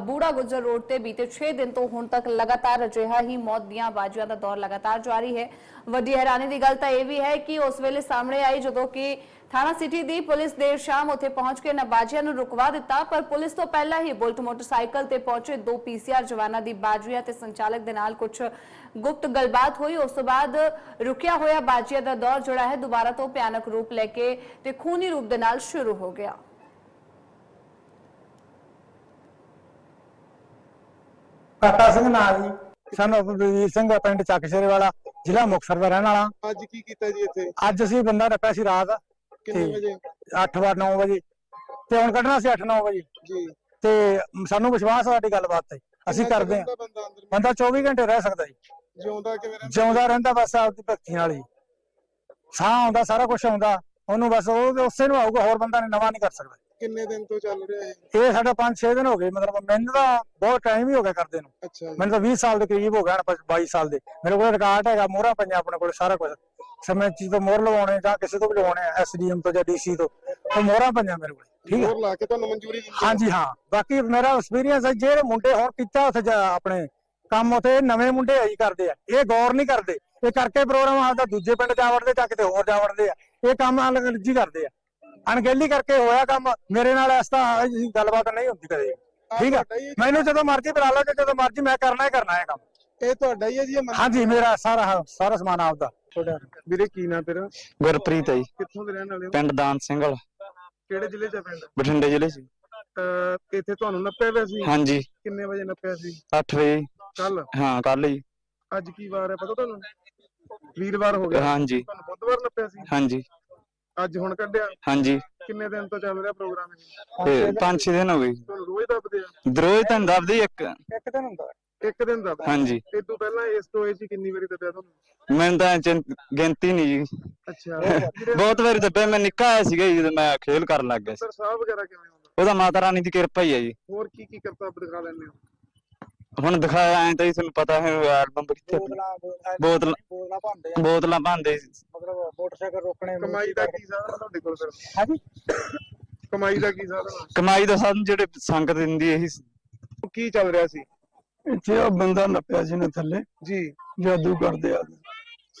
ਬੂੜਾ Gujjar road ਤੇ ਬੀਤੇ 6 ਦਿਨ ਤੋਂ ਹੁਣ ਤੱਕ ਲਗਾਤਾਰ ਅਜਿਹਾ ਹੀ ਮੌਤ ਦੀਆਂ ਬਾਜੀਆਂ ਦਾ ਦੌਰ ਲਗਾਤਾਰ ਜਾਰੀ ਹੈ। ਵੱਡੀ ਹੈਰਾਨੀ ਦੀ ਗੱਲ ਤਾਂ ਇਹ ਵੀ ਹੈ ਕਿ ਉਸ ਵੇਲੇ ਸਾਹਮਣੇ ਆਈ ਜਦੋਂ ਕਿ ਥਾਣਾ ਸਿਟੀ ਦੀ ਪੁਲਿਸ ਦੇਰ ਸ਼ਾਮ ਉੱਥੇ ਪਹੁੰਚ ਕੇ ਨਾਬਾਜ਼ੀਆਂ ਨੂੰ ਰੁਕਵਾ ਦਿੱਤਾ, ਪਰ ਪੁਲਿਸ ਤੋਂ ਪਹਿਲਾਂ ਹੀ ਬੁਲਟ ਮੋਟਰਸਾਈਕਲ ਤੇ ਪਹੁੰਚੇ ਦੋ ਪੀਸੀਆਰ ਜਵਾਨਾਂ ਦੀ ਬਾਜੀਆਂ ਤੇ ਸੰਚਾਲਕ ਦੇ ਨਾਲ ਕੁਝ ਗੁਪਤ ਗੱਲਬਾਤ ਹੋਈ। ਉਸ ਤੋਂ ਬਾਅਦ ਰੁਕਿਆ ਹੋਇਆ ਬਾਜੀਆਂ ਦਾ ਦੌਰ ਜਿਹੜਾ ਹੈ ਦੁਬਾਰਾ ਤੋਂ ਭਿਆਨਕ ਰੂਪ ਲੈ ਕੇ ਤੇ ਖੂਨੀ ਰੂਪ ਦੇ ਨਾਲ ਸ਼ੁਰੂ ਹੋ ਗਿਆ। ਕਾਕਾ ਸਿੰਘ ਨਾਲ ਜੀ। ਸਾਨੂੰ ਬਲਵੀਰ ਸਿੰਘ ਪਿੰਡ ਚੱਕਸ਼ੇਰੇ ਵਾਲਾ ਜ਼ਿਲ੍ਹਾ ਮੁਕਤਸਰ ਦਾ ਰਹਿਣ ਵਾਲਾ। ਅੱਜ ਕੀ ਕੀਤਾ ਜੀ ਇੱਥੇ? ਅੱਜ ਅਸੀਂ ਬੰਦਾ ਰੱਖਿਆ ਸੀ ਰਾਤ। ਕਿੰਨੇ ਠੀਕ। ਵਜੇ? 8 ਵਜੇ 9 ਵਜੇ। ਤੇ ਹੁਣ ਕੱਢਣਾ ਸੀ 8 9 ਵਜੇ। ਜੀ। ਤੇ ਸਾਨੂੰ ਵਿਸ਼ਵਾਸ ਆ ਸਾਡੀ ਗੱਲਬਾਤ ਤੇ। ਅਸੀਂ ਕਿੰਨਾ ਕਰਦੇ ਕੁ ਹਾਂ। ਬੰਦਾ ਅੰਦਰ? ਬੰਦਾ 24 ਘੰਟੇ ਰਹਿ ਸਕਦਾ ਜੀ। ਜਿਉਂਦਾ ਕਿਵੇਂ ਰਹਿੰਦਾ? ਜਿਉਂਦਾ ਰਹਿੰਦਾ ਬਸ ਆਪਦੀ ਭਗਤੀ ਨਾਲ ਹੀ ਸਾਹ ਆਉਂਦਾ ਸਾਰਾ ਕੁਝ ਆਉਂਦਾ। ਉਹਨੂੰ ਬਸ ਉਹ ਉਸੇ ਨੂੰ ਆਊਗਾ ਹੋਰ ਬੰਦਾ ਨੇ ਨਵਾਂ ਨਹੀਂ ਕਰ ਸਕਦਾ। ਕਿੰਨੇ ਦਿਨ ਤੋਂ ਚੱਲ ਰਿਹਾ ਹੈ ਇਹ ਸਾਡਾ 5-6 ਦਿਨ ਹੋ ਗਏ ਮਤਲਬ ਮੈਨੂੰ ਤਾਂ ਬਹੁਤ ਟਾਈਮ ਹੀ ਹੋ ਗਿਆ ਕਰਦੇ ਨੂੰ। ਅੱਛਾ ਜੀ। ਮੈਨੂੰ ਤਾਂ 20 ਸਾਲ ਦੇ ਕਰੀਬ ਹੋ ਗਿਆ ਨਾ 22 ਸਾਲ ਦੇ। ਮੇਰੇ ਕੋਲ ਰਿਕਾਰਡ ਹੈਗਾ ਮੋਹਰਾਂ ਪਈਆਂ ਆਪਣੇ ਕੋਲ ਸਾਰਾ ਕੁਝ ਸਮੇਂ ਚੀਜ਼ ਤੋਂ ਮੋਹਰ ਲਵਾਉਣੇ ਜਾਂ ਕਿਸੇ ਤੋਂ ਵੀ ਲਵਾਉਣੇ ਐਸਡੀਐਮ ਤੋਂ ਜਾਂ ਡੀਸੀ ਤੋਂ ਉਹ ਮੋਹਰਾਂ ਪਈਆਂ ਮੇਰੇ ਕੋਲ ਠੀਕ ਹੈ ਹੋਰ ਲਾ ਕੇ ਤੁਹਾਨੂੰ ਮਨਜ਼ੂਰੀ ਦਿੱਤੀ ਹਾਂਜੀ ਹਾਂ। ਬਾਕੀ ਮੇਰਾ ਐਕਸਪੀਰੀਅੰਸ ਹੈ ਜਿਹੜੇ ਮੁੰਡੇ ਹੁਣ ਕੀਤਾ ਉੱਥੇ ਜਾ- ਆਪਣੇ ਕੰਮ ਉੱਥੇ ਨਵੇਂ ਮੁੰਡੇ ਆਈ ਕਰਦੇ ਆ। ਇਹ ਗੌਰ ਨਹੀਂ ਕਰਦੇ। ਇਹ ਕਰਕੇ ਪ੍ਰੋਗਰਾਮ ਆਪਦਾ ਦੂਜੇ ਪਿੰਡ ਜਾ ਵੜਦੇ ਜਾਂ ਕਿਤੇ ਹੋਰ ਜਾ ਵੜਦੇ ਆ। ਇਹ ਕੰਮ ਅਲਗਲਜੀ ਕਰਦੇ ਆ। ਅਣਗਹਿਲੀ ਕਰਕੇ ਹੋਇਆ ਕੰਮ ਮੇਰੇ ਨਾਲ ਇਸ ਤਰ੍ਹਾਂ ਗੱਲਬਾਤ ਨਹੀਂ ਹੁੰਦੀ ਕਦੇ। ਠੀਕ ਆ? ਤੁਹਾਡਾ ਮੈਨੂੰ ਜਦੋਂ ਮਰਜ਼ੀ ਬੁਲਾ ਲਓ ਤੇ ਜਦੋਂ ਮਰਜ਼ੀ ਮੈਂ ਕਰਨਾ ਹੀ ਕਰਨਾ ਹੈ ਕੰਮ? ਇਹ ਤੁਹਾਡਾ ਹੀ ਹੈ ਜੀ ਇਹ ਮੰਦਿਰ? ਹਾਂਜੀ ਮੇਰਾ ਸਾਰਾ ਸਾਰਾ ਸਮਾਨ ਆਪਦਾ। ਵੀਰੇ ਕੀ ਨਾਂ ਤੇਰਾ? ਗੁਰਪ੍ਰੀਤ ਹੈ ਜੀ। ਕਿੱਥੋਂ ਦੇ ਰਹਿਣ ਵਾਲੇ ਹੋ? ਪਿੰਡ ਦਾਨ ਸਿੰਘਲ। ਕਿਹੜੇ ਜ਼ਿਲ੍ਹੇ ਚ ਆ ਪਿੰਡ? ਬਠਿੰਡੇ ਜ਼ਿਲ੍ਹੇ 'ਚ ਅਹ ਇੱਥੇ ਤੁਹਾਨੂੰ ਨੱਪਿਆ ਪਿਆ ਸੀ? ਹਾਂਜੀ। ਕਿੰਨੇ ਵਜੇ ਨੱਪਿਆ ਸੀ? 8 ਵਜੇ ਕੱਲ ਹਾਂ ਕੱਲ ਜੀ ਅੱਜ ਕੀ ਵਾਰ ਹੈ ਪਤਾ ਤੁਹਾਨੂੰ? ਵੀਰਵਾਰ ਹੋ ਗਿਆ। ਹਾਂਜੀ। ਤੁਹਾਨੂੰ ਬੁੱਧਵਾਰ ਨੱਪਿਆ ਸੀ? ਹਾਂਜੀ। ਅੱਜ ਹੁਣ ਕੱਢਿਆ? ਹਾਂਜੀ। ਕਿੰਨੇ ਦਿਨ ਤੋਂ ਚੱਲ ਰਿਹਾ ਪ੍ਰੋਗਰਾਮ ਇਹ? ਤੇ 5-6 ਦਿਨ ਹੋ ਗਏ ਤੁਹਾਨੂੰ ਰੋਜ਼ ਦੱਬਦੇ ਆ? ਦਰੋਜ਼ ਤਾਂ ਦੱਬਦੀ ਇੱਕ। ਇੱਕ ਦਿਨ ਹੁੰਦਾ। ਇੱਕ ਦਿਨ ਦੱਬ ਹਾਂਜੀ। ਇਹ ਤੋਂ ਪਹਿਲਾਂ ਇਸ ਤੋਂ ਇਹ ਚ ਕਿੰਨੀ ਵਾਰੀ ਦੱਬਿਆ ਤੁਹਾਨੂੰ? ਮੈਨੂੰ ਤਾਂ ਚਿੰ- ਗਿਣਤੀ ਨਹੀਂ ਜੀ। ਅੱਛਾ। ਬਹੁਤ ਵਾਰੀ ਦੱਬਿਆ ਮੈਂ ਨਿੱਕਾ ਆਇਆ ਸੀਗਾ ਜੀ ਜਦੋਂ ਮੈਂ ਖੇਲ ਕਰਨ ਲੱਗ ਗਿਆ ਸੀ। ਸਰ ਸਾਹ ਵਗੈਰਾ ਕਿਵੇਂ ਹੁੰਦਾ? ਉਹਦਾ ਮਾਤਾ ਰਾਣੀ ਦੀ ਕਿਰਪਾ ਹੀ ਹੈ ਜੀ। ਹੋਰ ਕੀ ਕੀ ਕਰਤੱਵ ਦਿਖਾ ਲੈਂਦੇ ਹੋ? ਹੁਣ ਦਿਖਾਇਆ ਐਂ ਤਾਂ ਜੀ ਤੁਹਾਨੂੰ ਪਤਾ ਹੈ ਐਲਬਮ ਕਿੱਥੇ। ਬੋਤਲਾਂ ਬੋਤਲਾਂ ਭੰਦੇ ਆ। ਬੋਤਲਾਂ ਭਾਂਦੇ ਮੋਟਰਸਾਈਕਲ ਰੋਕਣੇ ਕਮਾਈ ਦਾ ਕੀ ਸਾਧਨ ਆ ਤੁਹਾਡੇ ਕੋਲ ਫਿਰ? ਹਾਂਜੀ? ਕਮਾਈ ਦਾ ਕੀ ਸਾਧਨ ਆ? ਕਮਾਈ ਦਾ ਸਾਧਨ ਜਿਹੜੇ ਸੰਗਤ ਦਿੰਦੀ ਇਹੀ ਕੀ ਚੱਲ ਰਿਹਾ ਸੀ? ਇੱਥੇ ਆ ਬੰਦਾ ਨੱਪਿਆ ਸੀ ਨਾ ਥੱਲੇ। ਜੀ। ਜਾਦੂ ਕਰਦੇ ਆ।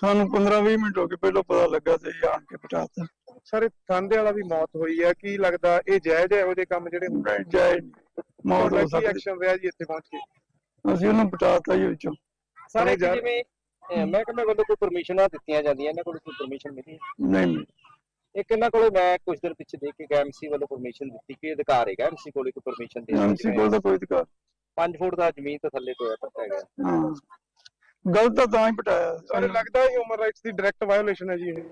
ਸਾਨੂੰ 15 20 ਮਿੰਟ ਹੋ ਗਏ ਪਹਿਲਾਂ ਪਤਾ ਲੱਗਾ ਤੇ ਇਹ ਆਣ ਕੇ ਪਟਾਤਾ ਸਰ ਕਾਂਦੇ ਵਾਲਾ ਵੀ ਮੌਤ ਹੋਈ ਹੈ। ਕੀ ਲੱਗਦਾ ਇਹ ਜਾਇਜ਼ ਹੈ? ਇਹੋ ਜਿਹੇ ਕੰਮ ਜਿਹੜੇ ਹੁੰਦੇ ਜਾਏ ਮੌਤ ਤੁਹਾਡਾ ਹੋ ਕੀ ਸਕਦੀ। ਐਕਸ਼ਨ ਰਿਹਾ ਜੀ ਇੱਥੇ ਪਹੁੰਚ ਕੇ? ਅਸੀਂ ਉਹਨੂੰ ਪਟਾਤਾ ਹੀ ਵਿੱਚੋਂ। ਸਾਰੇ। ਜਿਵੇਂ ਮਹਿਕਮੇ ਵੱਲੋਂ ਕੋਈ ਪਰਮਿਸ਼ਨਾਂ ਦਿੱਤੀਆਂ ਜਾਂਦੀਆਂ ਇਹਨਾਂ ਕੋਲ ਕੋਈ ਪਰਮਿਸ਼ਨ ਮਿਲੀ ਹੈ? ਨਹੀਂ ਨਹੀਂ। ਇੱਕ ਇਹਨਾਂ ਕੋਲ ਮੈਂ ਕੁਝ ਦਿਨ ਪਿੱਛੇ ਦੇਖ ਕੇ ਐਮਸੀ ਵੱਲੋਂ ਪਰਮਿਸ਼ਨ ਦਿੱਤੀ ਕਿ ਅਧਿਕਾਰ ਹੈਗਾ ਐਮਸੀ ਕੋਲ ਕੋਈ ਪਰਮਿਸ਼ਨ ਦੇ ਐਮਸੀ ਕੋਲ ਤਾਂ ਕੋਈ ਅਧਿਕਾਰ। 5 ਫੁੱਟ ਦਾ ਜ਼ਮੀਨ ਤੋਂ ਥੱਲੇ ਕੋਈ ਪੱਤਾ ਹੈਗਾ। ਹਾਂ। ਗਲਤ ਤਾਂ ਤਾਂ ਹੀ ਪਟਾਇਆ। ਸਰ ਲੱਗਦਾ ਹਿਊਮਨ ਰਾਈਟਸ ਦੀ ਡਾਇਰੈਕਟ ਵਾਇਓਲੇਸ਼ਨ ਹੈ ਜੀ ਇਹ।